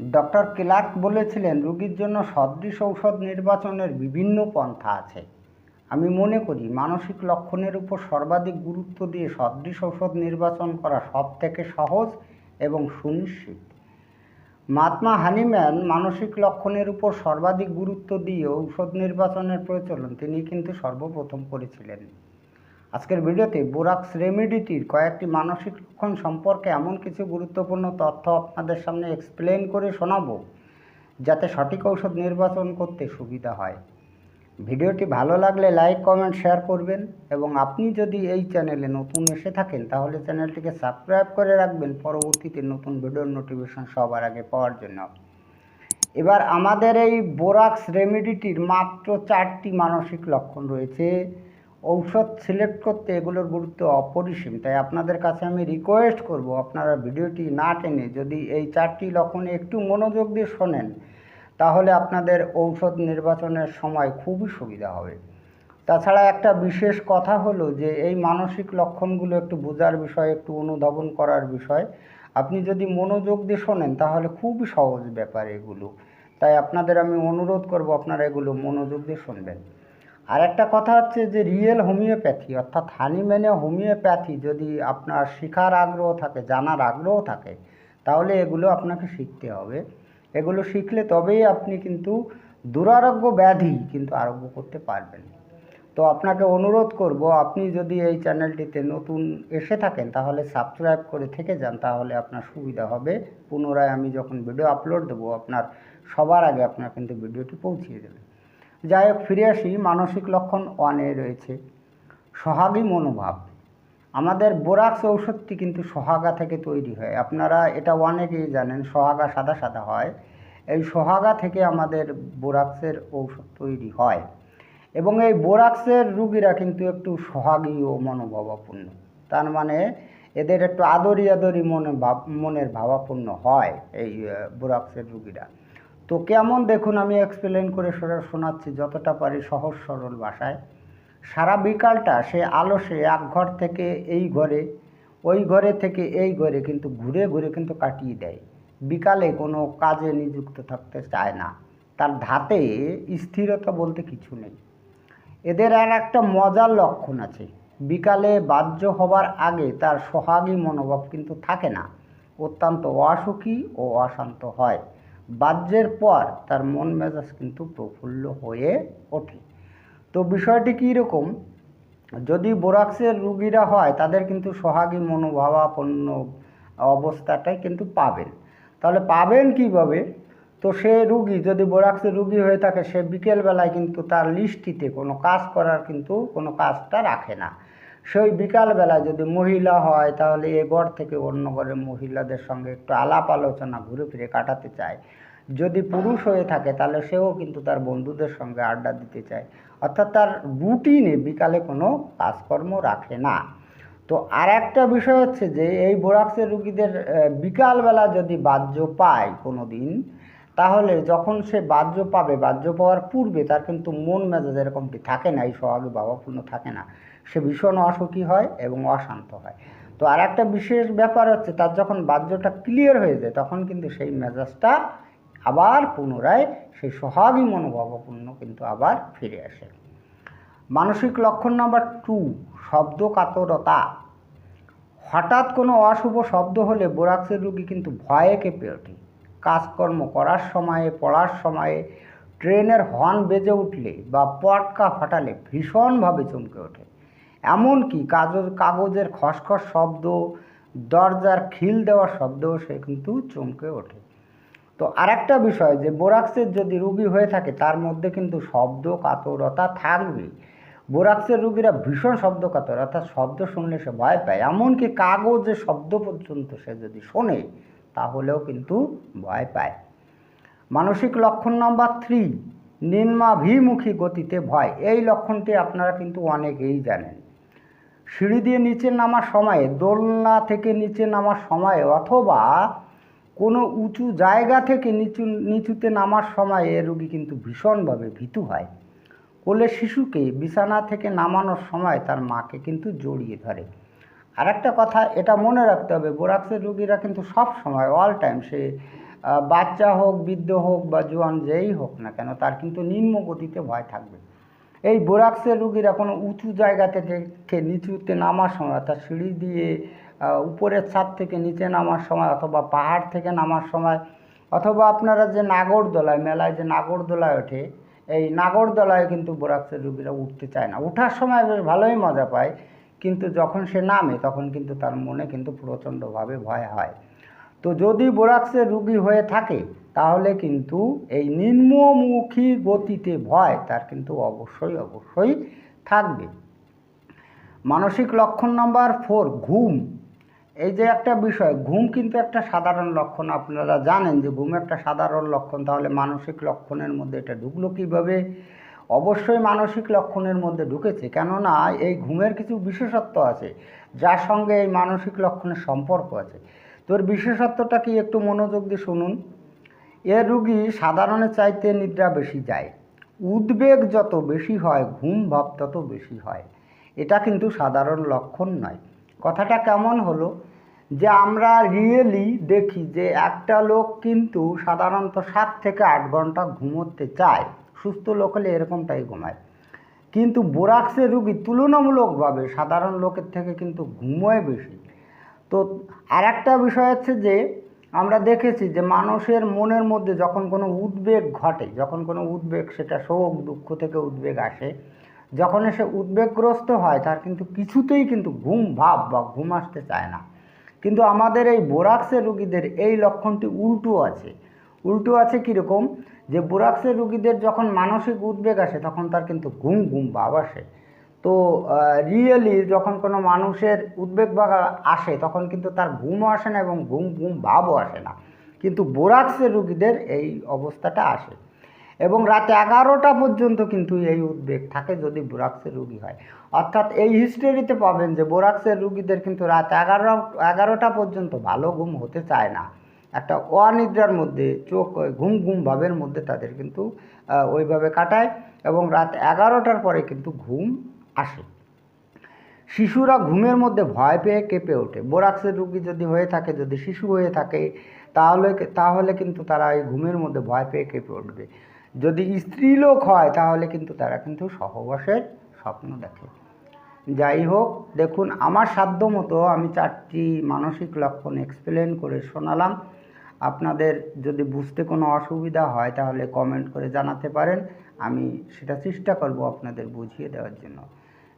Doctor clerk বলেছিলেন, রুগীর জন্য সদৃশ ঔষধ নির্বাচনের বিভিন্ন পন্থা আছে। আমি মনে করি, মানসিক লক্ষণের উপর সর্বাধিক গুরুত্ব দিয়ে সদৃশ ঔষধ নির্বাচন করা সব থেকে সহজ এবং সুনিশ্চিত। মাতমা হানিম্যান মানসিক লক্ষণের উপর সর্বাধিক গুরুত্ব দিয়ে ঔষধ নির্বাচনের প্রচলন তিনি কিন্তু সর্বপ্রথম করেছিলেন। আজকের ভিডিওতে বোরাক্স রেমিডিটির কয়েকটি মানসিক লক্ষণ সম্পর্কে এমন কিছু গুরুত্বপূর্ণ তথ্য আপনাদের সামনে এক্সপ্লেন করে শোনাবো, যাতে সঠিক ঔষধ নির্বাচন করতে সুবিধা হয়। ভিডিওটি ভালো লাগলে লাইক কমেন্ট শেয়ার করবেন এবং আপনি যদি এই চ্যানেলে নতুন এসে থাকেন, তাহলে চ্যানেলটিকে সাবস্ক্রাইব করে রাখবেন। পরবর্তীতে নতুন ভিডিওর নোটিফিকেশন সবার আগে পাওয়ার জন্য। এবার আমাদের এই বোরাক্স রেমেডিটির মাত্র চারটি মানসিক লক্ষণ রয়েছে। ঔষধ সিলেক্ট করতে এগুলোর গুরুত্ব অপরিসীম। তাই আপনাদের কাছে আমি রিকোয়েস্ট করব, আপনারা ভিডিওটি না টেনে যদি এই চারটি লক্ষণে একটু মনোযোগ দিয়ে শোনেন, তাহলে আপনাদের ঔষধ নির্বাচনের সময় খুবই সুবিধা হবে। তাছাড়া একটা বিশেষ কথা হলো যে, এই মানসিক লক্ষণগুলো একটু বোঝার বিষয়, একটু অনুধাবন করার বিষয়। আপনি যদি মনোযোগ দিয়ে শোনেন, তাহলে খুবই সহজ ব্যাপার এগুলো। তাই আপনাদের আমি অনুরোধ করব, আপনারা এগুলো মনোযোগ দিয়ে শুনবেন। আর একটা কথা হচ্ছে যে রিয়েল হোমিওপ্যাথি অর্থাৎ হানিম্যানে হোমিওপ্যাথি যদি আপনার শেখার আগ্রহ থাকে, জানার আগ্রহ থাকে, তাহলে এগুলো আপনাকে শিখতে হবে। এগুলো শিখলে তবেই আপনি কিন্তু দুরারোগ্য ব্যাধি কিন্তু আরোগ্য করতে পারবেন। তো আপনাকে অনুরোধ করব, আপনি যদি এই চ্যানেলটিতে নতুন এসে থাকেন, তাহলে সাবস্ক্রাইব করে থেকে যান, তাহলে আপনার সুবিধা হবে। পুনরায় আমি যখন ভিডিও আপলোড দেবো, আপনার সবার আগে আপনার কিন্তু ভিডিওটি পৌঁছিয়ে দেবে। যাই হোক, ফিরে আসি, মানসিক লক্ষণ ওয়ানে রয়েছে। সোহাগী মনোভাব। আমাদের বোরাক্স ঔষধটি কিন্তু সোহাগা থেকে তৈরি হয়। আপনারা এটা অনেকেই জানেন, সোহাগা সাদা সাদা হয়। এই সোহাগা থেকে আমাদের বোরাক্সের ঔষধ তৈরি হয়। এবং এই বোরাক্সের রুগীরা কিন্তু একটু সোহাগী ও মনোভাবাপূর্ণ তার মানে এদের একটু আদরি আদরি মনে ভাব মনের ভাবাপূর্ণ হয় এই বোরাক্সের রুগীরা। তো কেমন দেখুন, আমি এক্সপ্লেন করে শোনা- শোনাচ্ছি, যতটা পারি সহজ সরল ভাষায়। সারা বিকালটা সে আলসে এক ঘর থেকে এই ঘরে, ওই ঘরে থেকে এই ঘরে কিন্তু ঘুরে ঘুরে কিন্তু কাটিয়ে দেয়। বিকালে কোনো কাজে নিযুক্ত থাকতে চায় না। তার ধাতে স্থিরতা বলতে কিছু নেই। এদের আর একটা মজার লক্ষণ আছে। বিকালে বাহ্য হবার আগে তার সোহাগী মনোভাব কিন্তু থাকে না। অত্যন্ত অসুখী ও অশান্ত হয়। বাহ্যের পর তার মন মেজাজ কিন্তু প্রফুল্ল হয়ে ওঠে। তো বিষয়টি কী রকম? যদি বোরাক্সের রুগীরা হয়, তাদের কিন্তু সোহাগী মনোভাবাপন্ন অবস্থাটাই কিন্তু পাবেন। তাহলে পাবেন কীভাবে? তো সে রুগী, যদি বোরাক্সের রুগী হয়ে থাকে, সে বিকেলবেলায় কিন্তু তার লিস্টিতে কোনো কাজ করার কিন্তু কোনো কাজটা রাখে না। সেই বিকালবেলায় যদি মহিলা হয়, তাহলে এ ঘর থেকে অন্য ঘরের মহিলাদের সঙ্গে একটু আলাপ আলোচনা, ঘুরে ফিরে কাটাতে চায়। যদি পুরুষ হয়ে থাকে, তাহলে সেও কিন্তু তার বন্ধুদের সঙ্গে আড্ডা দিতে চায়। অর্থাৎ তার রুটিনে বিকালে কোনো কাজকর্ম রাখে না। তো আর একটা বিষয় হচ্ছে যে, এই বোরাক্সের রুগীদের বিকালবেলা যদি বাহ্য পায় কোনো দিন তাহলে যখন সে বাহ্য পাবে, বাহ্য পাওয়ার পূর্বে তার কিন্তু মন মেজাজ এরকমটি থাকে না? এই সোহাগী ভাবাপূর্ণ থাকে না। সে ভীষণ অসুখী হয় এবং অশান্ত হয়। তো আর একটা বিশেষ ব্যাপার হচ্ছে, তার যখন বাহ্যটা ক্লিয়ার হয়ে যায়, তখন কিন্তু সেই মেজাজটা আবার পুনরায় সেই সোহাগী মনোভাবাপূর্ণ কিন্তু আবার ফিরে আসে। মানসিক লক্ষণ নাম্বার টু শব্দ কাতরতা হঠাৎ কোনো অশুভ শব্দ হলে বোরাক্সের রুগী কিন্তু ভয়ে কেঁপে ওঠে। কাজকর্ম করার সময়ে, পড়ার সময়ে, ট্রেনের হর্ন বেজে উঠলে বা পটকা ফাটালে ভীষণভাবে চমকে ওঠে। এমনকি কাগজ কাগজের খসখস শব্দ, দরজার খিল দেওয়ার শব্দও সে কিন্তু চমকে ওঠে। তো আরেকটা বিষয় যে বোরাক্সের যদি রুগী হয়ে থাকে, তার মধ্যে কিন্তু শব্দ কাতরতা থাকবে বোরাক্সের রুগীরা ভীষণ শব্দ কাতর, অর্থাৎ শব্দ শুনলে সে ভয় পায়। এমনকি কাগজের শব্দ পর্যন্ত সে যদি শোনে, তাহলেও কিন্তু ভয় পায়। মানসিক লক্ষণ নাম্বার থ্রি নিম্নাভিমুখী গতিতে ভয়। এই লক্ষণটি আপনারা কিন্তু অনেকেই জানেন। সিঁড়ি দিয়ে নিচে নামার সময়ে, দোলনা থেকে নিচে নামার সময়ে অথবা কোনো উঁচু জায়গা থেকে নিচু, নিচুতে নামার সময় এ রোগী কিন্তু ভীষণভাবে ভীতু হয়। কোলে শিশুকে বিছানা থেকে নামানোর সময় তার মাকে কিন্তু জড়িয়ে ধরে। আর একটা কথা, এটা মনে রাখতে হবে, বোরাক্সের রুগীরা কিন্তু সব সময় অল টাইম সে বাচ্চা হোক, বৃদ্ধ হোক বা জোয়ান যেই হোক না কেন, তার কিন্তু নিম্ন গতিতে ভয় থাকবে। এই বোরাক্সের রুগীরা কোনো উঁচু জায়গাতে থেকে নিচুতে নামার সময় অর্থাৎ সিঁড়ি দিয়ে উপরের ছাদ থেকে নিচে নামার সময় অথবা পাহাড় থেকে নামার সময় অথবা আপনারা যে নাগরদোলায়, মেলায় যে নাগরদোলায় ওঠে, এই নাগরদোলায় কিন্তু বোরাক্সের রুগীরা উঠতে চায় না। ওঠার সময় বেশ ভালোই মজা পায়, কিন্তু যখন সে নামে তখন কিন্তু তার মনে কিন্তু প্রচণ্ডভাবে ভয় হয়। তো যদি বোরাক্সের রুগী হয়ে থাকে, তাহলে কিন্তু এই নিম্নমুখী গতিতে ভয় তার কিন্তু অবশ্যই অবশ্যই থাকবে। মানসিক লক্ষণ নাম্বার ফোর, ঘুম। এই যে একটা বিষয়, ঘুম কিন্তু একটা সাধারণ লক্ষণ। আপনারা জানেন যে ঘুম একটা সাধারণ লক্ষণ, তাহলে মানসিক লক্ষণের মধ্যে এটা ঢুকলো কীভাবে? অবশ্যই মানসিক লক্ষণের মধ্যে ঢুকেছে, কেননা এই ঘুমের কিছু বিশেষত্ব আছে, যার সঙ্গে এই মানসিক লক্ষণের সম্পর্ক আছে। তোর বিশেষত্বটা কি একটু মনোযোগ দিয়ে শুনুন। এ রুগী সাধারণের চাইতে নিদ্রা বেশি যায়। উদ্বেগ যত বেশি হয়, ঘুম ভাব তত বেশি হয়। এটা কিন্তু সাধারণ লক্ষণ নয়। কথাটা কেমন হলো? যে আমরা রিয়েলি দেখি যে একটা লোক কিন্তু সাধারণত সাত থেকে আট ঘণ্টা ঘুমোতে চায়। সুস্থ লোক হলে এরকমটাই ঘুমায়। কিন্তু বোরাক্সের রুগী তুলনামূলকভাবে সাধারণ লোকের থেকে কিন্তু ঘুমোয় বেশি। তো আর একটা বিষয় হচ্ছে যে, আমরা দেখেছি যে মানুষের মনের মধ্যে যখন কোনো উদ্বেগ ঘটে, যখন কোনো উদ্বেগ সেটা শোক, দুঃখ থেকে উদ্বেগ আসে, যখন সে উদ্বেগগ্রস্ত হয়, তার কিন্তু কিছুতেই কিন্তু ঘুম, ভাব বা ঘুম আসতে চায় না। কিন্তু আমাদের এই বোরাক্সের রুগীদের এই লক্ষণটি উল্টো আছে। উল্টো আছে কীরকম? যে বোরাক্সের রুগীদের যখন মানসিক উদ্বেগ আসে, তখন তার কিন্তু ঘুম ঘুম, ভাব আসে। তো রিয়েলি যখন কোনো মানুষের উদ্বেগ বা আসে, তখন কিন্তু তার ঘুমও আসে না এবং ঘুম ঘুম ভাবও আসে না। কিন্তু বোরাক্সের রুগীদের এই অবস্থাটা আসে। এবং রাত এগারোটা পর্যন্ত কিন্তু এই উদ্বেগ থাকে যদি বোরাক্সের রুগী হয়। অর্থাৎ এই হিস্টোরিতে পাবেন যে বোরাক্সের রুগীদের কিন্তু রাত এগারো, এগারোটা পর্যন্ত ভালো ঘুম হতে চায় না। একটা অনিদ্রার মধ্যে, চোখ, ঘুম ঘুম ভাবের মধ্যে তাদের কিন্তু ওইভাবে কাটায় এবং রাত এগারোটার পরে কিন্তু ঘুম আসে শিশুরা ঘুমের মধ্যে ভয় পেয়ে কেঁপে ওঠে। বোরাক্সের রুগী যদি হয়ে থাকে, যদি শিশু হয়ে থাকে, তাহলে তাহলে কিন্তু তারা এই ঘুমের মধ্যে ভয় পেয়ে কেঁপে উঠবে। যদি স্ত্রীলোক হয়, তাহলে কিন্তু তারা কিন্তু সহবাসের স্বপ্ন দেখে। যাই হোক, দেখুন, আমার সাধ্য মতো আমি চারটি মানসিক লক্ষণ এক্সপ্লেন করে শোনালাম। আপনাদের যদি বুঝতে কোনো অসুবিধা হয়, তাহলে কমেন্ট করে জানাতে পারেন। আমি সেটা চেষ্টা করব আপনাদের বুঝিয়ে দেওয়ার জন্য।